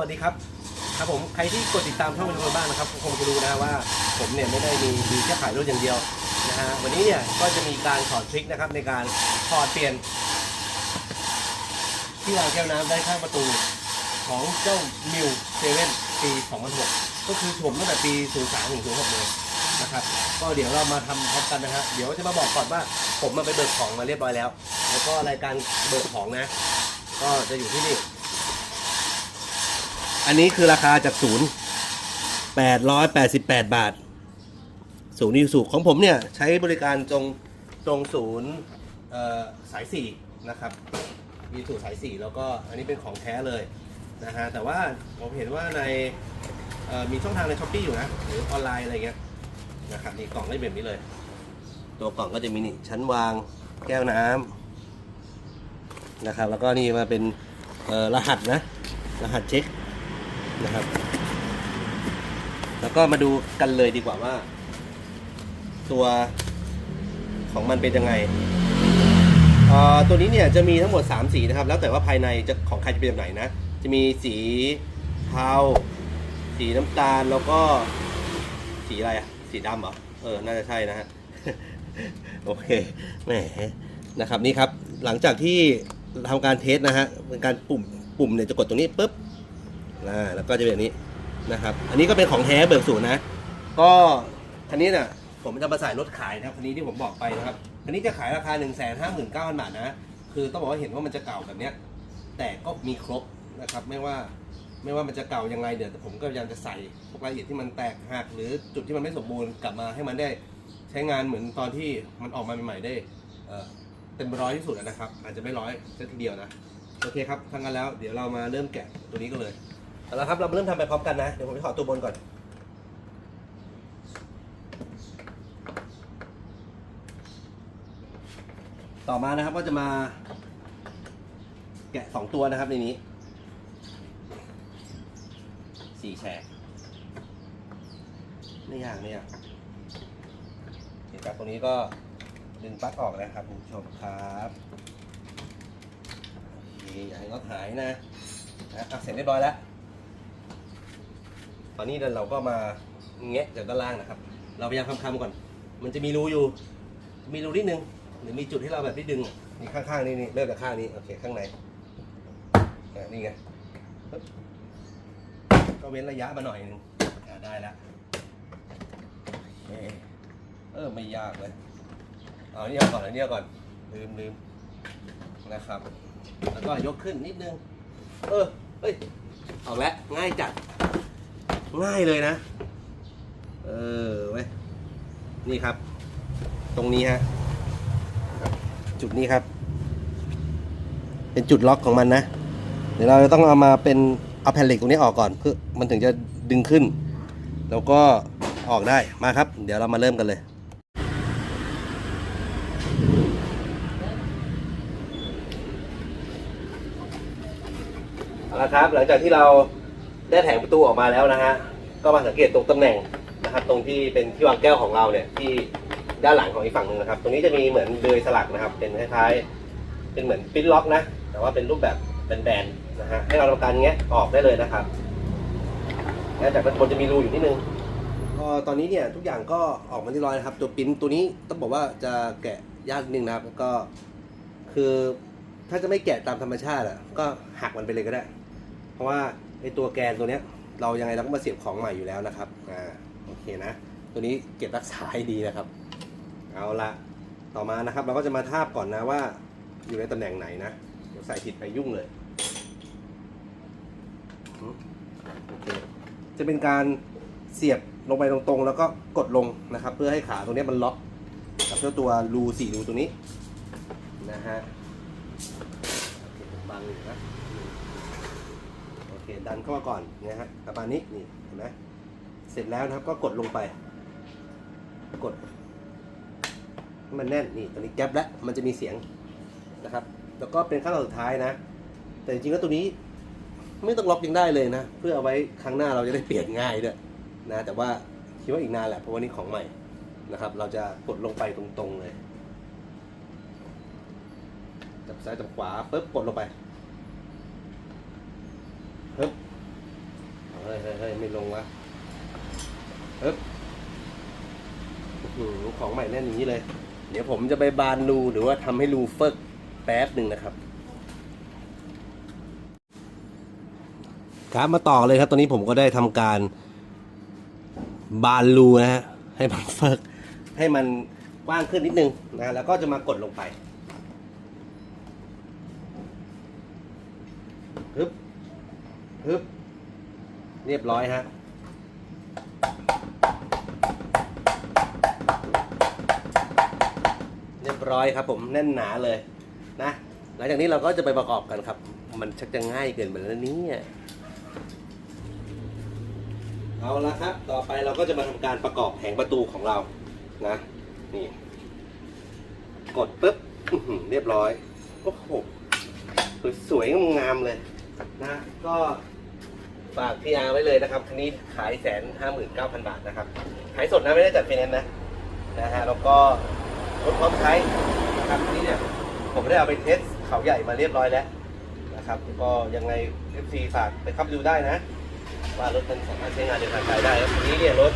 วัสดีครับ ครับผมใครที่กดติดตามช่องเป็นคนบ้างนะครับคงจะรู้นะว่าผมเนี่ยไม่ได้มีดีแค่ขายรถอย่างเดียวนะฮะวันนี้เนี่ยก็จะมีการสอนทริคนะครับในการถอดเปลี่ยน ที่วางแก้วน้ำได้ข้างประตูของเจ้ามิวเซเว่นปี2006ก็คือผมตั้งแต่ปี 03ถึง06เลยนะครับ ก็เดี๋ยวเรามาทำพร้อมกันนะฮะเดี๋ยวจะมาบอกก่อนว่าผมมาไปเบิกของมาเรียบร้อยแล้ว แล้วก็รายการเบิกของนะ ก็จะอยู่ที่นี่ อันนี้คือราคาจากศูนย์888บแปดบาท ศูนย์นิวสุของผมเนี่ยใช้บริการตรงตรงศูนย์สายสี่นะครับ มีสูตรสายสี่แล้วก็อันนี้เป็นของแท้เลยนะฮะ แต่ว่าผมเห็นว่าในมีช่องทางในช้อปปี้อยู่นะ หรือออนไลน์อะไรเงี้ยนะครับนี่กล่องได้แบบนี้เลย ตัวกล่องก็จะมีนี่ชั้นวางแก้วน้ำนะครับ แล้วก็นี่มาเป็นรหัสนะ รหัสเช็ค นะครับ แล้วก็มาดูกันเลยดีกว่าว่า ตัวของมันเป็นยังไงอ่อตัวนี้เนี่ยจะมีทั้งหมด 3 สีนะครับ แล้วแต่ว่าภายในจะของใครจะเป็นแบบไหนนะ จะมีสีเทาสีน้ำตาลแล้วก็สีอะไรอะสีดำเหรอเออ น่าจะใช่นะฮะโอเคแหมนะครับนี่ครับ หลังจากที่ทำการเทสนะฮะเป็นการปุ่มปุ่มเนี่ยจะกดตรงนี้ปุ๊บ นะแล้วก็จะเป็นแบบนี้นะครับ อันนี้ก็เป็นของแท้เบิกศูนย์นะ ก็คันนี้เนี่ยผมจะมาใส่รถขายนะครับคันนี้ที่ผมบอกไปนะครับคันนี้จะขายราคา 1 5 9 0 0 0 บาทนะ คือต้องบอกว่าเห็นว่ามันจะเก่าแบบเนี้ย แต่ก็มีครบนะครับ ไม่ว่าไม่ว่ามันจะเก่ายังไงเดี๋ยวผมก็พยายามจะใส่พวกรายละเอียดที่มันแตกหักหรือจุดที่มันไม่สมบูรณ์กลับมาให้มันได้ใช้งานเหมือนตอนที่มันออกมาใหม่ๆได้เอ่อเต็มร้อยที่สุดนะครับ อาจจะไม่ร้อยซะทีเดียวนะ โอเคครับทั้งนั้นแล้วเดี๋ยวเรามาเริ่มแกะตัวนี้กันเลย เอาละครับเราเริ่มทำไปพร้อมกันนะ เดี๋ยวผมไปขอตัวบนก่อน ต่อมานะครับก็จะมา แกะสองตัวนะครับในนี้สี่แฉกไม่ยากไม่ยากเดี๋ยวจากตรงนี้ก็ดึงปลั๊กออกนะครับคุณผู้ชมครับโอเคอย่าให้น็อตหายนะนะอะเสร็จเรียบร้อยแล้ว ตอนนี้เดี๋ยวเราก็มาแงะจากด้านล่างนะครับ เราพยายามคำๆก่อน มันจะมีรูอยู่ มีรูนิดนึงหรือมีจุดที่เราแบบที่ดึงนี่ข้างๆนี่นี่เริ่มจากข้างนี้โอเคข้างในนี่ไงก็เว้นระยะมาหน่อยนึงได้แล้วเออไม่ยากเลยเอาอันนี้เอาก่อนอันนี้เอาก่อนลืมลืมนะครับ แล้วก็ยกขึ้นนิดนึง เออเฮ้ยออกแล้วง่ายจัด ง่ายเลยนะ เออเว้ยนี่ครับ ตรงนี้ฮะจุดนี้ครับ เป็นจุดล็อกของมันนะ เดี๋ยวเราจะต้องเอามาเป็นเอาแผ่นเหล็กตรงนี้ออกก่อนเพื่อมันถึงจะดึงขึ้น แล้วก็ออกได้มาครับ เดี๋ยวเรามาเริ่มกันเลยเอาละครับ หลังจากที่เรา ได้แถงประตูออกมาแล้วนะฮะ ก็มาสังเกตตรงตำแหน่งนะครับ ตรงที่เป็นที่วางแก้วของเราเนี่ยที่ด้านหลังของอีกฝั่งหนึ่งนะครับ ตรงนี้จะมีเหมือนเดยสลักนะครับ เป็นคล้ายๆ เป็นเหมือนปิ้นล็อกนะ แต่ว่าเป็นรูปแบบแบนๆนะฮะ ให้เราทำการแงะออกได้เลยนะครับแล้วจากด้านบนจะมีรูอยู่นิดนึงก็ตอนนี้เนี่ยทุกอย่างก็ออกมาที่ร้อยนะครับ ตัวปิ้นตัวนี้ต้องบอกว่าจะแกะยากนิดนึงนะครับ ก็คือถ้าจะไม่แกะตามธรรมชาติอะก็หักมันไปเลยก็ได้ เพราะว่า ไอตัวแกนตัวเนี้ยเรายังไงเราก็มาเสียบของใหม่อยู่แล้วนะครับอ่าโอเคนะ ตัวนี้เก็บรักษาให้ดีนะครับ เอาละต่อมานะครับ เราก็จะมาทาบก่อนนะว่า อยู่ในตำแหน่งไหนนะเดี๋ยวใส่ผิดไปยุ่งเลยโอเคจะเป็นการเสียบลงไปตรงๆ แล้วก็กดลงนะครับ เพื่อให้ขาตรงเนี้ยมันล็อกกับเจ้าตัวรูสี่รูตรงนี้นะฮะโอเคผมบังอยู่นะ เคดันเข้ามาก่อนนะฮะประมาณนี้นี่เห็นไหมเสร็จแล้วนะครับก็กดลงไป กดให้มันแน่นนี่ตอนนี้แก๊ปแล้วมันจะมีเสียงนะครับ แล้วก็เป็นขั้นตอนสุดท้ายนะ แต่จริงๆแล้วตัวนี้ไม่ต้องล็อกยังได้เลยนะ เพื่อเอาไว้ครั้งหน้าเราจะได้เปลี่ยนง่ายด้วยนะแต่ว่าคิดว่าอีกนานแหละเพราะว่านี่ของใหม่นะครับ เราจะกดลงไปตรงๆเลยจับซ้ายจับขวาปุ๊บกดลงไปปึ๊บ เฮ้ยเฮ้ยเฮ้ย ไม่ลงวะเอ๊บของใหม่แน่นอย่างนี้เลย เดี๋ยวผมจะไปบานรูหรือว่าทำให้รูเฟิกแป๊บหนึ่งนะครับครับมาต่อเลยครับ ตอนนี้ผมก็ได้ทำการบานรูนะฮะ ให้มันเฟิกให้มันกว้างขึ้นนิดนึงนะ แล้วก็จะมากดลงไปฮึบฮึบ เรียบร้อยฮะเรียบร้อยครับผมแน่นหนาเลยนะหลังจากนี้เราก็จะไปประกอบกันครับ มันชักจะง่ายเกินไปแล้วเนี่เอาละครับ ต่อไปเราก็จะมาทำการประกอบแผงประตูของเรานะนี่ กดปุ๊บเรียบร้อยโอ้โหสวยงามเลยนะ ก็ ฝากพี่อาร์ไว้เลยนะครับ คันนี้ขายแสนห้าหมื่นเก้าพันบาทนะครับ ขายสดนะไม่ได้จัดไฟแนนซ์นะ นะฮะ แล้วก็รถพร้อมใช้นะครับอันนี้เนี่ย ผมได้เอาไปเทสเขาใหญ่มาเรียบร้อยแล้วนะครับ ก็ยังไง FC ฝากไปขับดูได้นะ ว่ารถมันสามารถใช้งานเดินทางไกลได้แล้วทีนี้เนี่ยรถ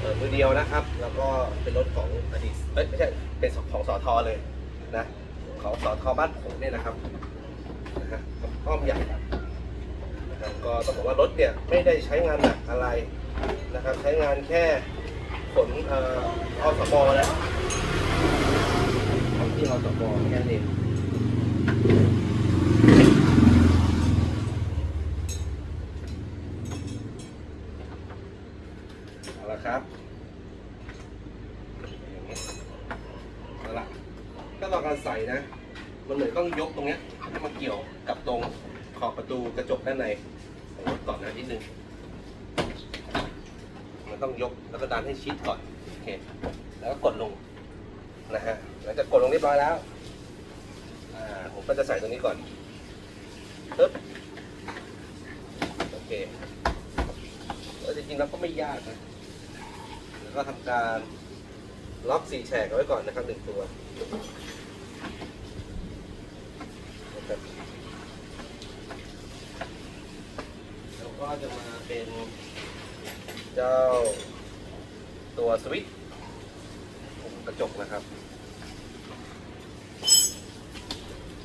เอ่อมือเดียวนะครับ แล้วก็เป็นรถของอดีตเอ้ยไม่ใช่ เป็นของสอทอเลยนะ ของสอทอบ้านผมเนี่ยนะครับนะฮะอ้อมใหญ่ นะครับก็ต้องบอกว่ารถเนี่ยไม่ได้ใช้งานหนักอะไรนะครับใช้งานแค่ขนเอ่ออสมแล้วของที่อสมแค่นั้นเองเอาละครับอย่างนี้เอาละก็ต่อการใส่นะ มันเหมือนต้องยกตรงเนี้ยให้มาเกี่ยวกับตรง อบประตูกระจกด้านในของรถก่อนนะนิดนึง มันต้องยกแล้วก็ดันให้ชิดก่อนโอเคแล้วก็กดลงนะฮะหลังจากกดลงเรียบร้อยแล้วผมก็จะใส่ตรงนี้ก่อนปึ๊บโอเคแล้วจริงๆแล้วก็ไม่ยากนะแล้วก็ทำการล็อกสี่แฉกเอาไว้ก่อนนะครับหนึ่งตัวนะครับแล้ว ก็จะมาเป็นเจ้าตัวสวิตช์ปุ่มกระจกนะครับ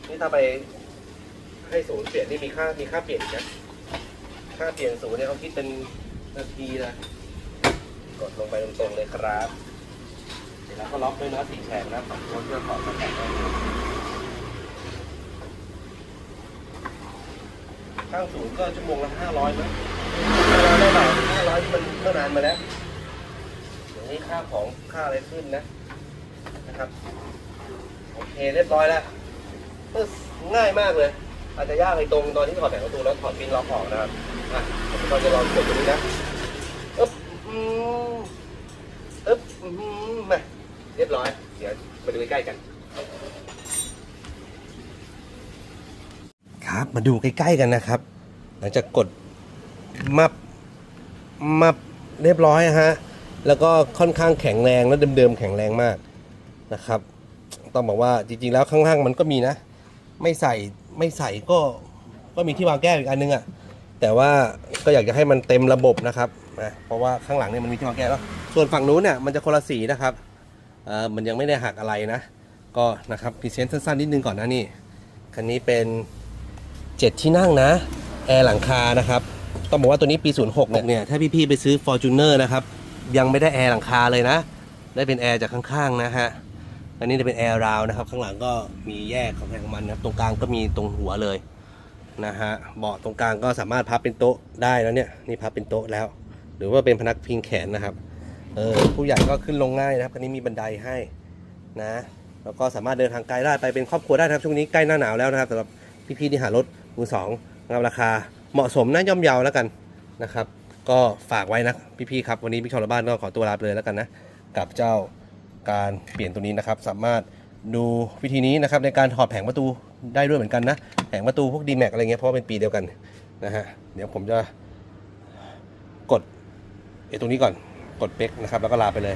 นี่ถ้าไปให้ศูนย์เปลี่ยนนี่มีค่ามีค่าเปลี่ยนนะค่าเปลี่ยนศูนย์เนี่ยเขาคิดเป็นนาทีนะกดลงไปตรงๆเลยครับ เสร็จแล้วก็ล็อกด้วยน็อตสี่แฉกนะฝังโน้นเพื่อขอสแต็กได้ ข้งศูนย์ก็ชั่วโมงละห้าร้อยมั้งห้าร้อยได้เปล่าห้าร้อยมันเมื่อนานมาแล้วเดี๋ยวนี้ค่าของค่าอะไรขึ้นนะนะครับ โอเคเรียบร้อยแล้วปึ๊บง่ายมากเลย อาจจะยากในตรงตอนที่ถอดแผงประตูแล้วถอดปินล็อกออกนะครับอะผมก็จะลองกดตรงนี้นะอึ๊บอึ๊บมมาเรียบร้อย เดี๋ยวมาดูใกล้ๆกัน ครับ มาดูใกล้ๆกันนะครับ หลังจากกดมับมับเรียบร้อยฮะแล้วก็ค่อนข้างแข็งแรงและเดิมๆแข็งแรงมากนะครับ ต้องบอกว่าจริงๆแล้วข้างล่างมันก็มีนะ ไม่ใส่ไม่ใส่ก็ก็มีที่วางแก้วอีกอันนึงอะ่ะแต่ว่าก็อยากจะให้มันเต็มระบบนะครับนะเพราะว่าข้างหลังเนี่ยมันมีที่วางแก้วแล้วส่วนฝั่งนู้นเนี่ยมันจะคนละสีนะครับเออมันยังไม่ได้หักอะไรนะ ก็นะครับพรีเซนต์สั้นๆนิดนึงก่อนนะนี่คันนี้เป็น 7 ที่นั่งนะ แอร์หลังคานะครับ ต้องบอกว่าตัวนี้ปี 06เนี่ยเนี่ย ถ้าพี่ๆไปซื้อ Fortuner นะครับ ยังไม่ได้แอร์หลังคาเลยนะ ได้เป็นแอร์จากข้างๆนะฮะ อันนี้จะเป็นแอร์ราวนะครับ ข้างหลังก็มีแยกของแผงมันนะตรงกลางก็มีตรงหัวเลยนะฮะ เบาะตรงกลางก็สามารถพับเป็นโต๊ะได้แล้วเนี่ย นี่พับเป็นโต๊ะแล้ว หรือว่าเป็นพนักพิงแขนนะครับ เออ ผู้ใหญ่ก็ขึ้นลงง่ายนะครับ คันนี้มีบันไดให้นะแล้วก็สามารถเดินทางไกลได้ไปเป็นครอบครัวได้นะครับช่วงนี้ใกล้หน้าหนาวแล้วนะครับสำหรับพี่ๆที่หารถ มือสองนะครับราคาเหมาะสมนะย่อมเยาแล้วกันนะครับ ก็ฝากไว้นะพี่ๆครับวันนี้พี่ชาวบ้านก็ขอตัวลาไปเลยแล้วกันนะกับเจ้าการเปลี่ยนตัวนี้นะครับ สามารถดูวิธีนี้นะครับในการถอดแผงประตูได้ด้วยเหมือนกันนะแผงประตูพวก d m a x อะไรเงี้ยเพราะเป็นปีเดียวกันนะฮะเดี๋ยวผมจะกดไอ้ตรงนี้ก่อนกดเป๊กนะครับแล้วก็ลาไปเลย